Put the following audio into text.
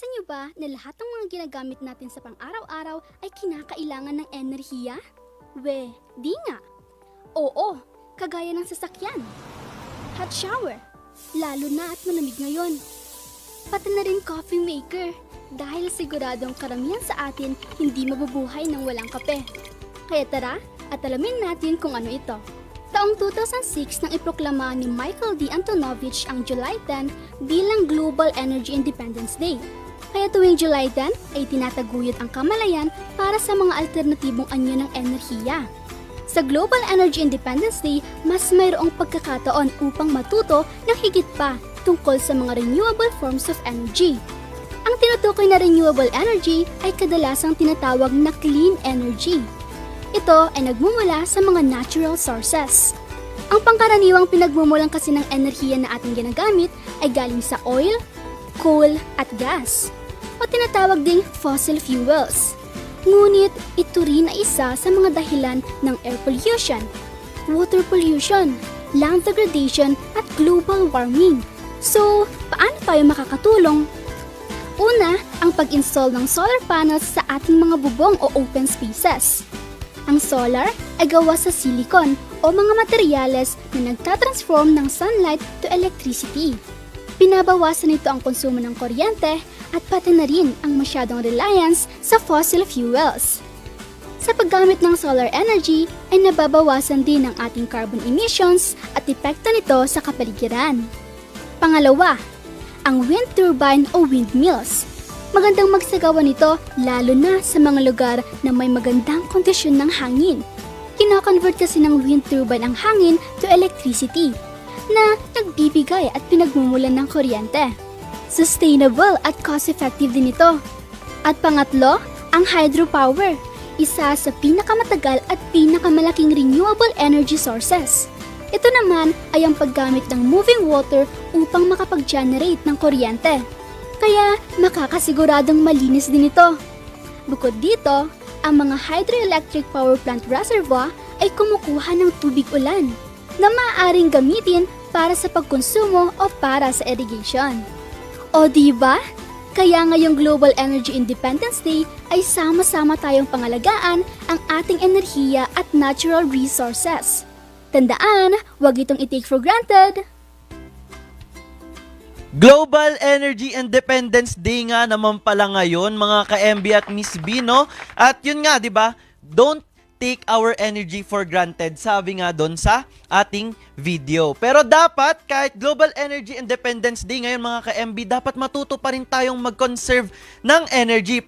Naranasan niyo ba na lahat ng mga ginagamit natin sa pang-araw-araw ay kinakailangan ng enerhiya? We, di nga. Oo, kagaya ng sasakyan. Hot shower, lalo na at malamig ngayon. Pati na rin coffee maker dahil siguradong karamihan sa atin hindi mabubuhay ng walang kape. Kaya tara at alamin natin kung ano ito. Taong 2006 nang iproklama ni Michael D. Antonovich ang July 10 bilang Global Energy Independence Day. Kaya tuwing July 10 ay tinataguyod ang kamalayan para sa mga alternatibong anyo ng enerhiya. Sa Global Energy Independence Day, mas mayroong pagkakataon upang matuto ng higit pa tungkol sa mga renewable forms of energy. Ang tinutukoy na renewable energy ay kadalasang tinatawag na clean energy. Ito ay nagmumula sa mga natural sources. Ang pangkaraniwang pinagmumulan kasi ng enerhiya na ating ginagamit ay galing sa oil, coal at gas o tinatawag ding fossil fuels. Ngunit ito rin ay isa sa mga dahilan ng air pollution, water pollution, land degradation at global warming. So, paano tayo makakatulong? Una, ang pag-install ng solar panels sa ating mga bubong o open spaces. Ang solar ay gawa sa silicon o mga materyales na nagtatransform ng sunlight to electricity. Pinabawasan nito ang konsumo ng kuryente at pati na rin ang masyadong reliance sa fossil fuels. Sa paggamit ng solar energy ay nababawasan din ang ating carbon emissions at epekto nito sa kapaligiran. Pangalawa, ang wind turbine o windmills. Magandang magsagawa nito lalo na sa mga lugar na may magandang kondisyon ng hangin. Kinoconvert kasi ng wind turbine ang hangin to electricity na nagbibigay at pinagmumulan ng kuryente. Sustainable at cost-effective din ito. At pangatlo, ang hydropower, isa sa pinakamatagal at pinakamalaking renewable energy sources. Ito naman ay ang paggamit ng moving water upang makapag-generate ng kuryente. Kaya makakasiguradong malinis din ito. Bukod dito, ang mga hydroelectric power plant reservoir ay kumukuha ng tubig ulan na maaaring gamitin para sa pagkonsumo o para sa irrigation. O di ba? Kaya ngayong Global Energy Independence Day ay sama-sama tayong pangalagaan ang ating enerhiya at natural resources. Tandaan, huwag itong i-take for granted. Global Energy Independence Day nga naman pala ngayon mga ka-MB at Miss B, no? At yun nga, di ba? Don't take our energy for granted, sabi nga doon sa ating video. Pero dapat, kahit Global Energy Independence Day ngayon mga ka-MB, dapat matuto pa rin tayong mag-conserve ng energy